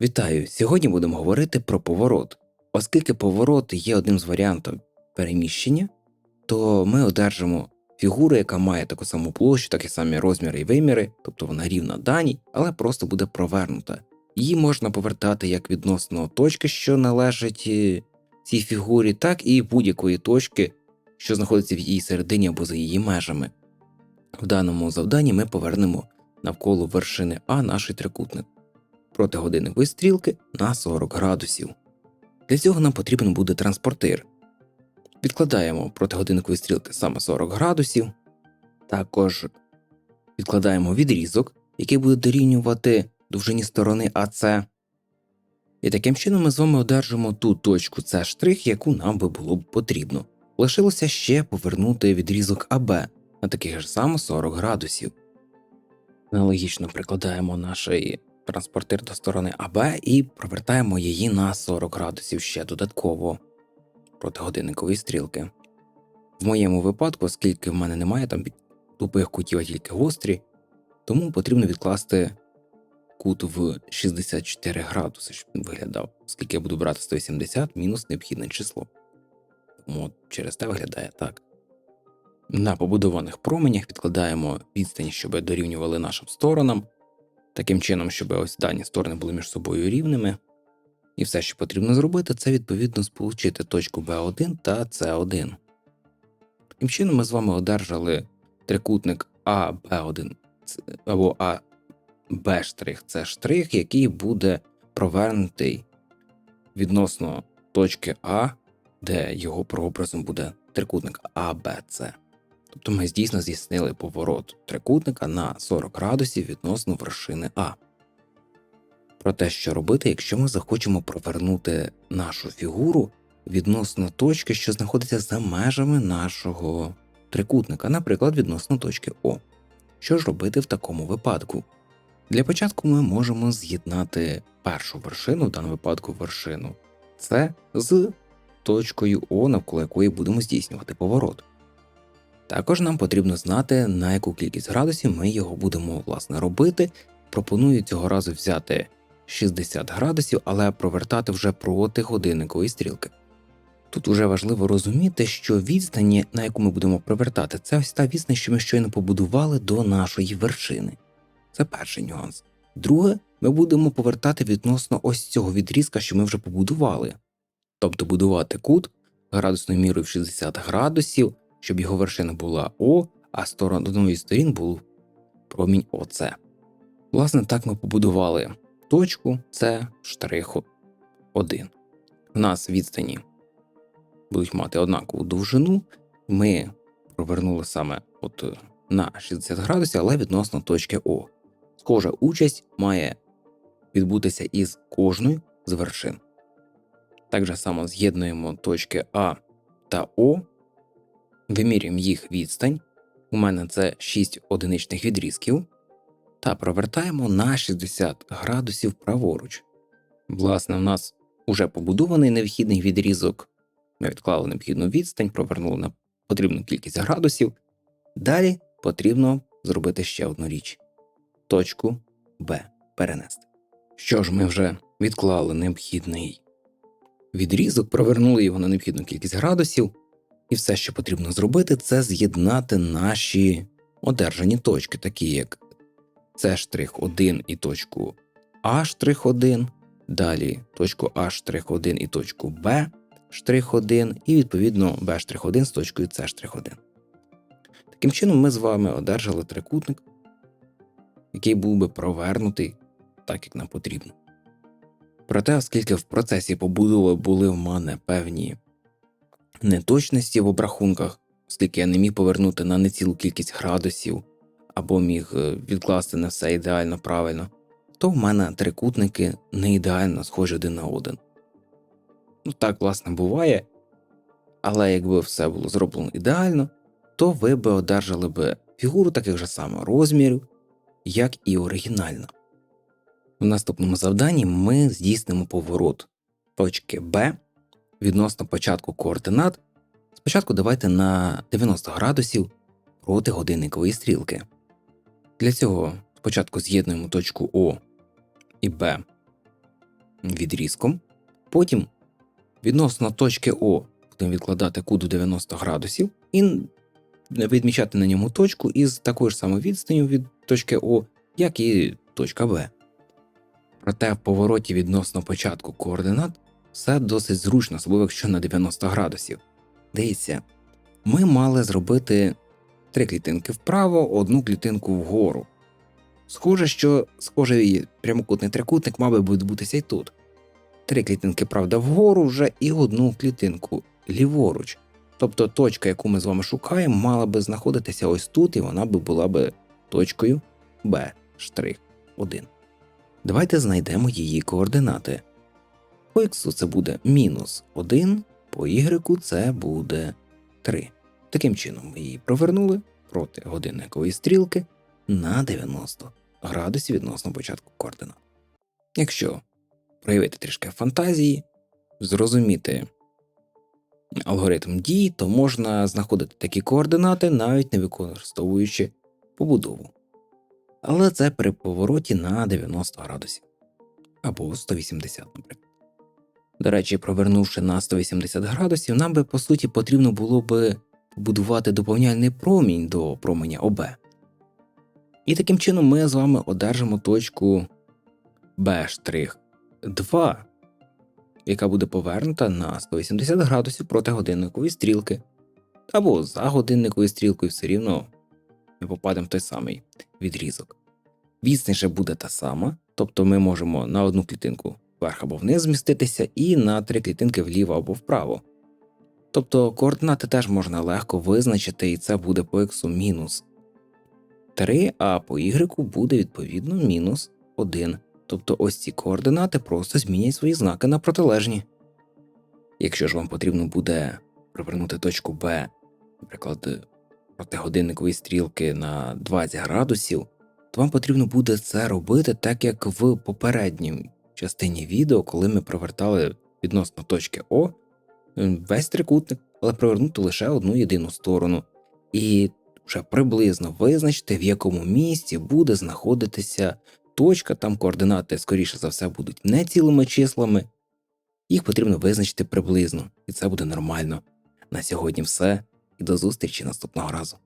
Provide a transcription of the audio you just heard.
Вітаю! Сьогодні будемо говорити про поворот. Оскільки поворот є одним з варіантів переміщення, то ми одержимо фігуру, яка має таку саму площу, такі самі розміри і виміри, тобто вона рівна даній, але просто буде провернута. Її можна повертати як відносно точки, що належить е, цій фігурі, так і будь-якої точки, що знаходиться в її середині або за її межами. В даному завданні ми повернемо навколо вершини А наш трикутник проти годинникової стрілки на 40 градусів. Для цього нам потрібен буде транспортир. Відкладаємо проти годинникової стрілки саме 40 градусів. Також відкладаємо відрізок, який буде дорівнювати довжині сторони АС. І таким чином ми з вами одержимо ту точку С штрих, яку нам би було б потрібно. Лишилося ще повернути відрізок АБ на таких ж само 40 градусів. Аналогічно прикладаємо наш транспортир до сторони АБ і провертаємо її на 40 градусів ще додатково проти годинникової стрілки. В моєму випадку, оскільки в мене немає там тупих кутів, а тільки гострі, тому потрібно відкласти кут в 64 градуси, щоб він виглядав, оскільки я буду брати 180 мінус необхідне число. Тому через те виглядає так. На побудованих променях відкладаємо відстань, щоб дорівнювали нашим сторонам, таким чином, щоб ось дані сторони були між собою рівними. І все, що потрібно зробити, це відповідно сполучити точку B1 та C1. Таким чином, ми з вами одержали трикутник AB1 або AB', який буде провернутий відносно точки А, де його прообразом буде трикутник ABC. Тобто ми дійсно здійснили поворот трикутника на 40 градусів відносно вершини А. Про те, що робити, якщо ми захочемо провернути нашу фігуру відносно точки, що знаходиться за межами нашого трикутника, наприклад, відносно точки О. Що ж робити в такому випадку? Для початку ми можемо з'єднати першу вершину, в даному випадку вершину С з точкою О, навколо якої будемо здійснювати поворот. Також нам потрібно знати, на яку кількість градусів ми його будемо власне робити. Пропоную цього разу взяти 60 градусів, але провертати вже проти годинникової стрілки. Тут уже важливо розуміти, що відстані, на яку ми будемо провертати, це ось та відстань, що ми щойно побудували до нашої вершини. Це перший нюанс. Друге, ми будемо повертати відносно ось цього відрізка, що ми вже побудували, тобто будувати кут градусною мірою в 60 градусів щоб його вершина була О, а сторон одної сторін був промінь ОЦ. Власне, так ми побудували точку С штриху 1. У нас відстані будуть мати однакову довжину. Ми провернули саме от на 60 градусів, але відносно точки О. Схожа участь має відбутися із кожною з вершин. Так само з'єднуємо точки А та О Вимірюємо їх відстань. У мене це 6 одиничних відрізків. Та провертаємо на 60 градусів праворуч. Власне, у нас уже побудований необхідний відрізок. Ми відклали необхідну відстань, провернули на потрібну кількість градусів. Далі потрібно зробити ще одну річ: точку Б перенести. Що ж, ми вже відклали необхідний відрізок, провернули його на необхідну кількість градусів. І все, що потрібно зробити, це з'єднати наші одержані точки, такі як С'1 і точку А'1, далі точку А'1 і точку Б'1, і відповідно Б'1 з точкою С'1. Таким чином, ми з вами одержали трикутник, який був би провернутий так, як нам потрібно. Проте, оскільки в процесі побудови були в мене певні неточності в обрахунках, оскільки я не міг повернути на нецілу кількість градусів або міг е, відкласти на все ідеально правильно, то в мене трикутники не ідеально схожі один на один. Ну так, власне, буває, але якби все було зроблено ідеально, то ви би одержали би фігуру таких же самих розмірів, як і оригінально. В наступному завданні ми здійснимо поворот точки Б відносно початку координат, спочатку давайте на 90 градусів проти годинникової стрілки. Для цього спочатку з'єднуємо точку О і Б відрізком. Потім відносно точки О будемо відкладати куду 90 градусів і відмічати на ньому точку із такою ж самою відстанню від точки О, як і точка Б. Проте в повороті відносно початку координат все досить зручно, особливо якщо на 90 градусів. Дивіться, ми мали зробити три клітинки вправо, одну клітинку вгору. Схоже, що схожий прямокутний трикутник мав би відбутися і тут. Три клітинки, правда, вгору вже і одну клітинку ліворуч. Тобто точка, яку ми з вами шукаємо, мала би знаходитися ось тут, і вона би була би точкою B штрих 1. Давайте знайдемо її координати. По х це буде мінус 1, по y це буде 3. Таким чином ми її провернули проти годинникової стрілки на 90 градусів відносно початку координат. Якщо проявити трішки фантазії, зрозуміти алгоритм дій, то можна знаходити такі координати, навіть не використовуючи побудову. Але це при повороті на 90 градусів або 180, наприклад. До речі, провернувши на 180 градусів, нам би по суті потрібно було би побудувати доповняльний промінь до променя ОБ. І таким чином ми з вами одержимо точку B'2, яка буде повернута на 180 градусів проти годинникової стрілки. Або за годинниковою стрілкою все рівно ми попадемо в той самий відрізок. Відстань же буде та сама, тобто ми можемо на одну клітинку вверх або вниз зміститися, і на три клітинки вліво або вправо. Тобто координати теж можна легко визначити, і це буде по х мінус 3, а по y буде відповідно мінус 1. Тобто ось ці координати просто змінять свої знаки на протилежні. Якщо ж вам потрібно буде привернути точку B, наприклад, проти годинникової стрілки на 20 градусів, то вам потрібно буде це робити так, як в попередній частині відео, коли ми провертали відносно точки О е, весь трикутник, але провернути лише одну єдину сторону. І вже приблизно визначити, в якому місці буде знаходитися точка, там координати, скоріше за все, будуть не цілими числами. Їх потрібно визначити приблизно, і це буде нормально. На сьогодні все, і до зустрічі наступного разу.